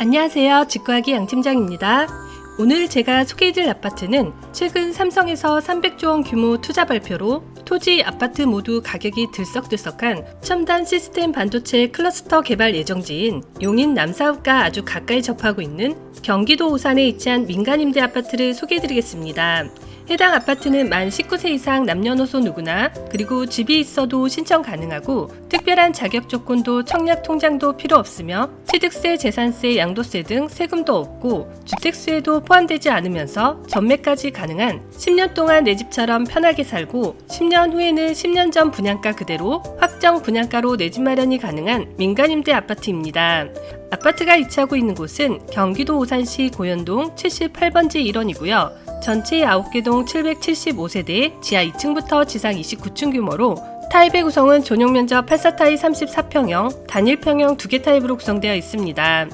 안녕하세요. 직구하기 양팀장입니다. 오늘 제가 소개해드릴 아파트는 최근 삼성에서 300조 원 규모 투자 발표로 토지, 아파트 모두 가격이 들썩들썩한 첨단 시스템 반도체 클러스터 개발 예정지인 용인 남사읍과 아주 가까이 접하고 있는 경기도 오산에 위치한 민간임대 아파트를 소개해드리겠습니다. 해당 아파트는 만 19세 이상 남녀노소 누구나 그리고 집이 있어도 신청 가능하고 특별한 자격 조건도 청약 통장도 필요 없으며 취득세, 재산세, 양도세 등 세금도 없고 주택수에도 포함되지 않으면서 전매까지 가능한 10년 동안 내 집처럼 편하게 살고 10년 후에는 10년 전 분양가 그대로 확정 분양가로 내 집 마련이 가능한 민간임대 아파트입니다. 아파트가 위치하고 있는 곳은 경기도 오산시 고현동 78번지 1원이고요. 전체 9개 동 775세대, 지하 2층부터 지상 29층 규모로 타입의 구성은 전용 면적 84타입 34평형, 단일 평형 2개 타입으로 구성되어 있습니다.